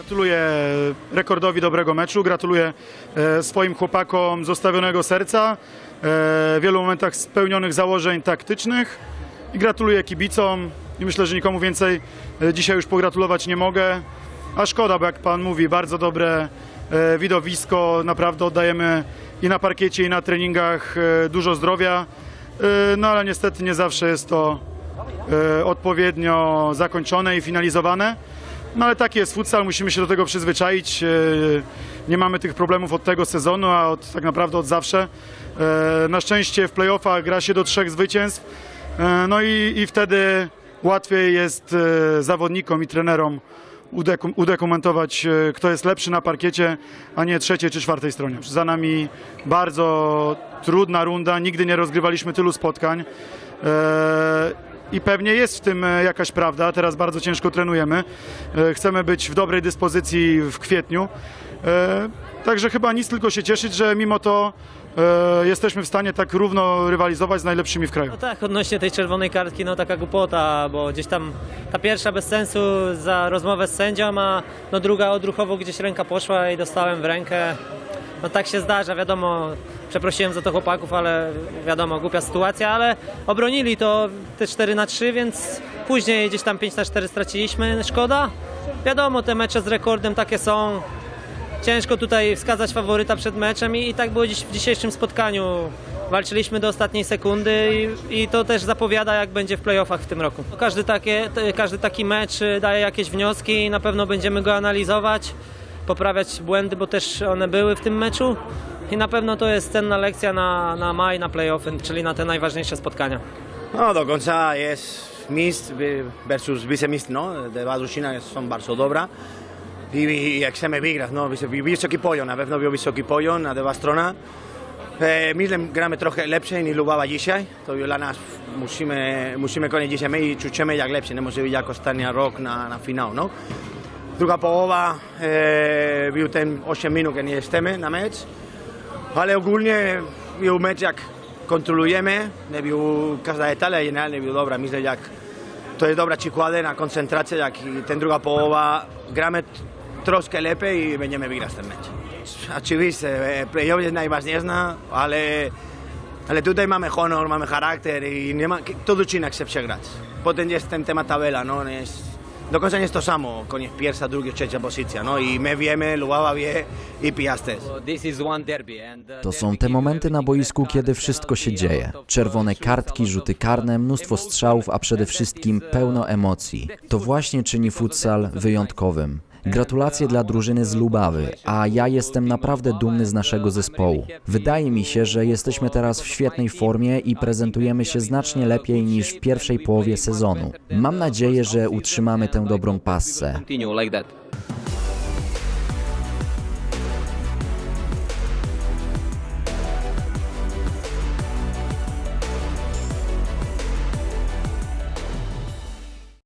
Gratuluję rekordowi dobrego meczu, gratuluję e, swoim chłopakom zostawionego serca, e, w wielu momentach spełnionych założeń taktycznych i gratuluję kibicom i myślę, że nikomu więcej e, dzisiaj już pogratulować nie mogę. A szkoda, bo jak pan mówi, bardzo dobre e, widowisko, naprawdę oddajemy i na parkiecie i na treningach e, dużo zdrowia, e, no ale niestety nie zawsze jest to e, odpowiednio zakończone i finalizowane. No ale taki jest futsal, musimy się do tego przyzwyczaić. E, Nie mamy tych problemów od tego sezonu, a od, tak naprawdę od zawsze. E, Na szczęście w playoffach gra się do trzech zwycięstw. E, No i, i wtedy łatwiej jest zawodnikom i trenerom udokumentować, kto jest lepszy na parkiecie, a nie trzeciej czy czwartej stronie. Za nami bardzo trudna runda, nigdy nie rozgrywaliśmy tylu spotkań. I pewnie jest w tym e, jakaś prawda. Teraz bardzo ciężko trenujemy. E, Chcemy być w dobrej dyspozycji w kwietniu. E, Także chyba nic, tylko się cieszyć, że mimo to jesteśmy w stanie tak równo rywalizować z najlepszymi w kraju. No tak, odnośnie tej czerwonej kartki, no taka głupota, bo gdzieś tam ta pierwsza bez sensu za rozmowę z sędzią, a no druga odruchowo gdzieś ręka poszła i dostałem w rękę. No tak się zdarza, wiadomo, przeprosiłem za to chłopaków, ale wiadomo, głupia sytuacja, ale obronili to te 4 na 3, więc później gdzieś tam 5 na 4 straciliśmy, szkoda. Wiadomo, te mecze z rekordem takie są, ciężko tutaj wskazać faworyta przed meczem i, i tak było dziś w dzisiejszym spotkaniu. Walczyliśmy do ostatniej sekundy i, i to też zapowiada, jak będzie w playoffach w tym roku. Każdy, takie, każdy taki mecz daje jakieś wnioski i na pewno będziemy go analizować, poprawiać błędy, bo też one były w tym meczu. I na pewno to jest cenna lekcja na, na maj, na playoffy, czyli na te najważniejsze spotkania. No, do końca jest mistrz versus wicemistrz, no? Dwa drużyny są bardzo dobra. I, i jak chcemy wygrać, no, wys- wysoki poziom, na pewno był wysoki poziom na dwa strona. E, myślę, gramy trochę lepsze niż Lubawa dzisiaj. To dla nas musimy, musimy koniecznie dzisiaj my i czujemy jak lepsze, nie może być jak ostatni rok na, na finał, no. Druga połowa e, był ten 8 minut, que nie jesteśmy na mecz. Ale ogólnie był mecz jak kontrolujemy, nie był każda detale, generalnie był dobra. Myślę, jak to jest dobra przykłady na koncentrację, jak i ten druga połowa gramy t- troszkę lepiej i będziemy wygrać ten mecz. Oczywiście, e, playoff jest najważniejsza, ale, ale tutaj mamy honor, mamy charakter i nie ma, to drużyna chce przegrać. Potem jest ten temat tabela, no, jest, do końca nie jest to samo, koniec pierwsza, druga, trzecia pozycja, no i my wiemy, Lubawa wie i Piast też. Uh, To są te momenty na boisku, kiedy wszystko się dzieje. Czerwone kartki, rzuty karne, mnóstwo strzałów, a przede wszystkim pełno emocji. To właśnie czyni futsal wyjątkowym. Gratulacje dla drużyny z Lubawy, a ja jestem naprawdę dumny z naszego zespołu. Wydaje mi się, że jesteśmy teraz w świetnej formie i prezentujemy się znacznie lepiej niż w pierwszej połowie sezonu. Mam nadzieję, że utrzymamy tę dobrą passę.